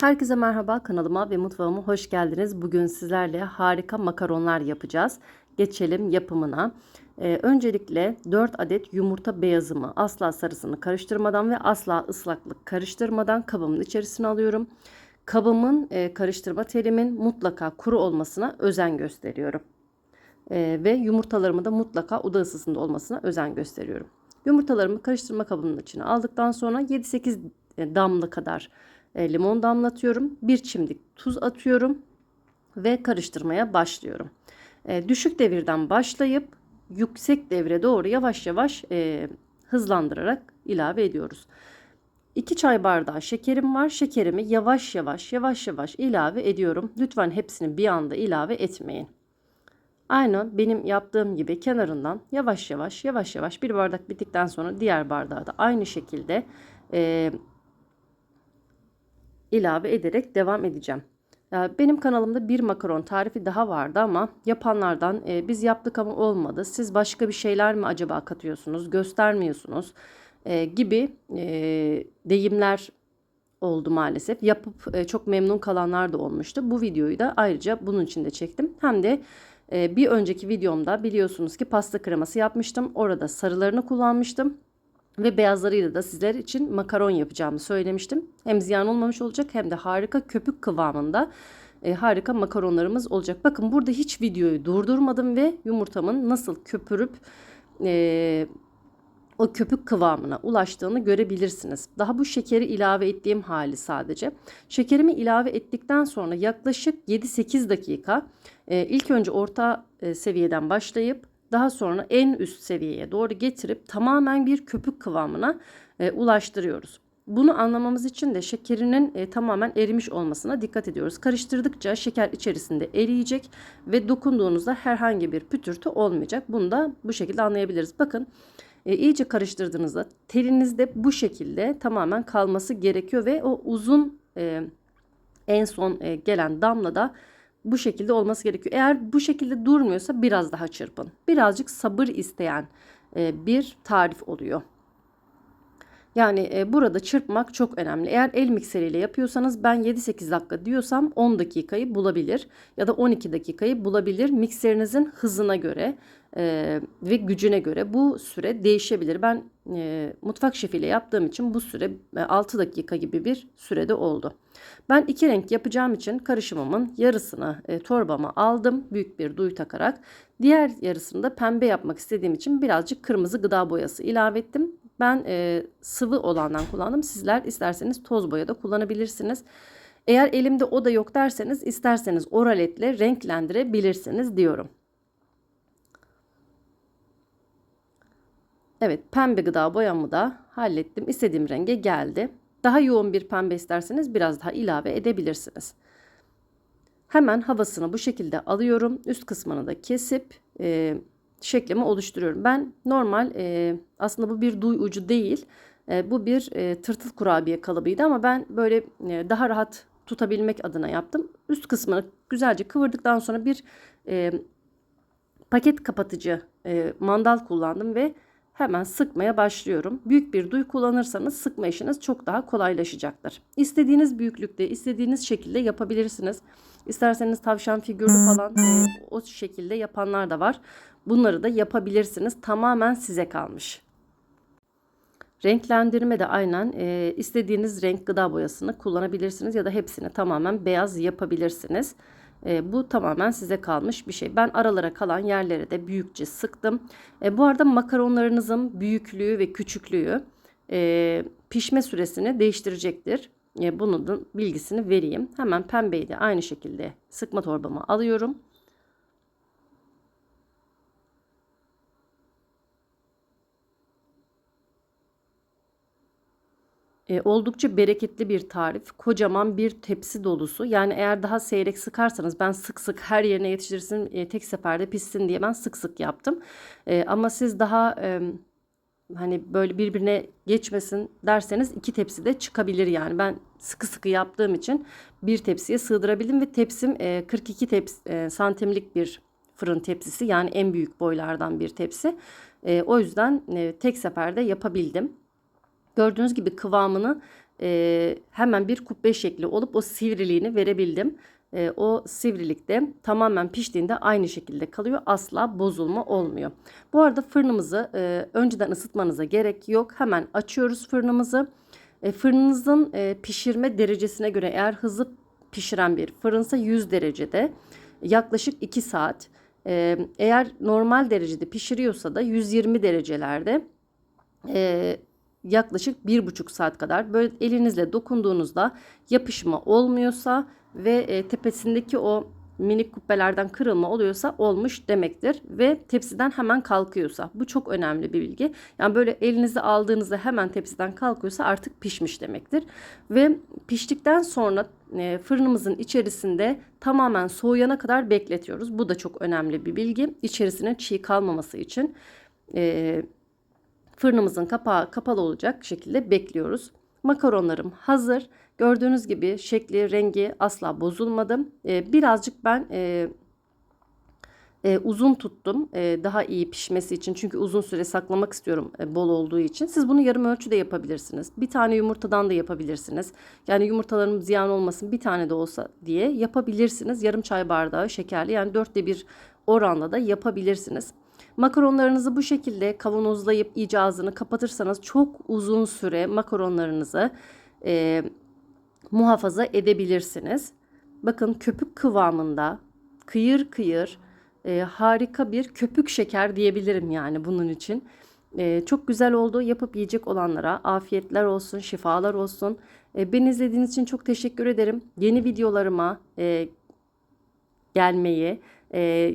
Herkese merhaba kanalıma ve mutfağıma hoş geldiniz. Bugün sizlerle harika makaronlar yapacağız. Geçelim yapımına. Ee, öncelikle 4 adet yumurta beyazımı asla sarısını karıştırmadan ve asla ıslaklık karıştırmadan kabımın içerisine alıyorum. Kabımın e, karıştırma terimin mutlaka kuru olmasına özen gösteriyorum. Ee, ve yumurtalarımı da mutlaka oda ısısında olmasına özen gösteriyorum. Yumurtalarımı karıştırma kabının içine aldıktan sonra 7-8 damla kadar e, limon damlatıyorum. Bir çimdik tuz atıyorum ve karıştırmaya başlıyorum. E, düşük devirden başlayıp yüksek devre doğru yavaş yavaş e, hızlandırarak ilave ediyoruz. 2 çay bardağı şekerim var. Şekerimi yavaş yavaş yavaş yavaş ilave ediyorum. Lütfen hepsini bir anda ilave etmeyin. Aynen benim yaptığım gibi kenarından yavaş yavaş yavaş yavaş bir bardak bittikten sonra diğer bardağı da aynı şekilde e, ilave ederek devam edeceğim. Benim kanalımda bir makaron tarifi daha vardı ama yapanlardan e, biz yaptık ama olmadı. Siz başka bir şeyler mi acaba katıyorsunuz, göstermiyorsunuz e, gibi e, deyimler oldu maalesef. Yapıp e, çok memnun kalanlar da olmuştu. Bu videoyu da ayrıca bunun için de çektim. Hem de e, bir önceki videomda biliyorsunuz ki pasta kreması yapmıştım. Orada sarılarını kullanmıştım. Ve beyazlarıyla da sizler için makaron yapacağımı söylemiştim. Hem ziyan olmamış olacak hem de harika köpük kıvamında e, harika makaronlarımız olacak. Bakın burada hiç videoyu durdurmadım ve yumurtamın nasıl köpürüp e, o köpük kıvamına ulaştığını görebilirsiniz. Daha bu şekeri ilave ettiğim hali sadece. Şekerimi ilave ettikten sonra yaklaşık 7-8 dakika e, ilk önce orta e, seviyeden başlayıp daha sonra en üst seviyeye doğru getirip tamamen bir köpük kıvamına e, ulaştırıyoruz. Bunu anlamamız için de şekerinin e, tamamen erimiş olmasına dikkat ediyoruz. Karıştırdıkça şeker içerisinde eriyecek ve dokunduğunuzda herhangi bir pütürtü olmayacak. Bunu da bu şekilde anlayabiliriz. Bakın e, iyice karıştırdığınızda telinizde bu şekilde tamamen kalması gerekiyor ve o uzun e, en son e, gelen damla da bu şekilde olması gerekiyor. Eğer bu şekilde durmuyorsa biraz daha çırpın. Birazcık sabır isteyen e, bir tarif oluyor. Yani e, burada çırpmak çok önemli. Eğer el mikseriyle yapıyorsanız ben 7-8 dakika diyorsam 10 dakikayı bulabilir ya da 12 dakikayı bulabilir. Mikserinizin hızına göre e, ve gücüne göre bu süre değişebilir. Ben e, mutfak şefiyle yaptığım için bu süre e, 6 dakika gibi bir sürede oldu. Ben iki renk yapacağım için karışımımın yarısını e, torbama aldım büyük bir duy takarak. Diğer yarısını da pembe yapmak istediğim için birazcık kırmızı gıda boyası ilave ettim. Ben e, sıvı olandan kullandım. Sizler isterseniz toz boya da kullanabilirsiniz. Eğer elimde o da yok derseniz isterseniz oraletle renklendirebilirsiniz diyorum. Evet pembe gıda boyamı da hallettim. İstediğim renge geldi. Daha yoğun bir pembe isterseniz biraz daha ilave edebilirsiniz. Hemen havasını bu şekilde alıyorum. Üst kısmını da kesip e, şeklimi oluşturuyorum. Ben normal e, aslında bu bir duy ucu değil. E, bu bir e, tırtıl kurabiye kalıbıydı ama ben böyle e, daha rahat tutabilmek adına yaptım. Üst kısmını güzelce kıvırdıktan sonra bir e, paket kapatıcı e, mandal kullandım ve hemen sıkmaya başlıyorum. Büyük bir duy kullanırsanız sıkma işiniz çok daha kolaylaşacaktır. İstediğiniz büyüklükte, istediğiniz şekilde yapabilirsiniz. İsterseniz tavşan figürlü falan e, o şekilde yapanlar da var. Bunları da yapabilirsiniz. Tamamen size kalmış. Renklendirme de aynen e, istediğiniz renk gıda boyasını kullanabilirsiniz ya da hepsini tamamen beyaz yapabilirsiniz. E, bu tamamen size kalmış bir şey. Ben aralara kalan yerlere de büyükçe sıktım. E, bu arada makaronlarınızın büyüklüğü ve küçüklüğü e, pişme süresini değiştirecektir. E, bunun bilgisini vereyim. Hemen pembeyi de aynı şekilde sıkma torbama alıyorum. E, oldukça bereketli bir tarif. Kocaman bir tepsi dolusu. Yani eğer daha seyrek sıkarsanız ben sık sık her yerine yetiştirsin e, tek seferde pişsin diye ben sık sık yaptım. E, ama siz daha e, hani böyle birbirine geçmesin derseniz iki tepsi de çıkabilir yani. Ben sıkı sıkı yaptığım için bir tepsiye sığdırabildim ve tepsim e, 42 teps e, santimlik bir fırın tepsisi yani en büyük boylardan bir tepsi. E, o yüzden e, tek seferde yapabildim. Gördüğünüz gibi kıvamını e, hemen bir kubbe şekli olup o sivriliğini verebildim. E, o sivrilikte tamamen piştiğinde aynı şekilde kalıyor. Asla bozulma olmuyor. Bu arada fırınımızı e, önceden ısıtmanıza gerek yok. Hemen açıyoruz fırınımızı. E, fırınınızın e, pişirme derecesine göre eğer hızlı pişiren bir fırınsa 100 derecede yaklaşık 2 saat. E, eğer normal derecede pişiriyorsa da 120 derecelerde e, yaklaşık bir buçuk saat kadar böyle elinizle dokunduğunuzda yapışma olmuyorsa ve e, tepesindeki o minik kubbelerden kırılma oluyorsa olmuş demektir ve tepsiden hemen kalkıyorsa bu çok önemli bir bilgi. Yani böyle elinize aldığınızda hemen tepsiden kalkıyorsa artık pişmiş demektir ve piştikten sonra e, fırınımızın içerisinde tamamen soğuyana kadar bekletiyoruz. Bu da çok önemli bir bilgi. İçerisine çiğ kalmaması için. E, Fırınımızın kapağı kapalı olacak şekilde bekliyoruz. Makaronlarım hazır. Gördüğünüz gibi şekli, rengi asla bozulmadı. Ee, birazcık ben e, e, uzun tuttum e, daha iyi pişmesi için. Çünkü uzun süre saklamak istiyorum e, bol olduğu için. Siz bunu yarım ölçüde yapabilirsiniz. Bir tane yumurtadan da yapabilirsiniz. Yani yumurtalarım ziyan olmasın bir tane de olsa diye yapabilirsiniz. Yarım çay bardağı şekerli yani dörtte bir oranla da yapabilirsiniz. Makaronlarınızı bu şekilde kavanozlayıp iyice ağzını kapatırsanız çok uzun süre makaronlarınızı e, muhafaza edebilirsiniz. Bakın köpük kıvamında kıyır kıyır e, harika bir köpük şeker diyebilirim yani bunun için. E, çok güzel oldu. Yapıp yiyecek olanlara afiyetler olsun, şifalar olsun. E, beni izlediğiniz için çok teşekkür ederim. Yeni videolarıma e, gelmeyi, e,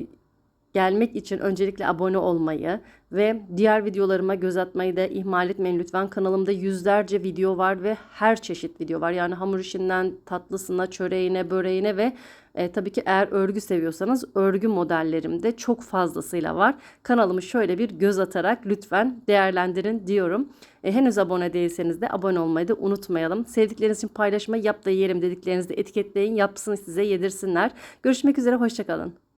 gelmek için öncelikle abone olmayı ve diğer videolarıma göz atmayı da ihmal etmeyin lütfen. Kanalımda yüzlerce video var ve her çeşit video var. Yani hamur işinden tatlısına, çöreğine, böreğine ve e, tabii ki eğer örgü seviyorsanız örgü modellerim de çok fazlasıyla var. Kanalımı şöyle bir göz atarak lütfen değerlendirin diyorum. E, henüz abone değilseniz de abone olmayı da unutmayalım. Sevdikleriniz için paylaşmayı yap da yerim dediklerinizi de etiketleyin. Yapsın size yedirsinler. Görüşmek üzere hoşçakalın.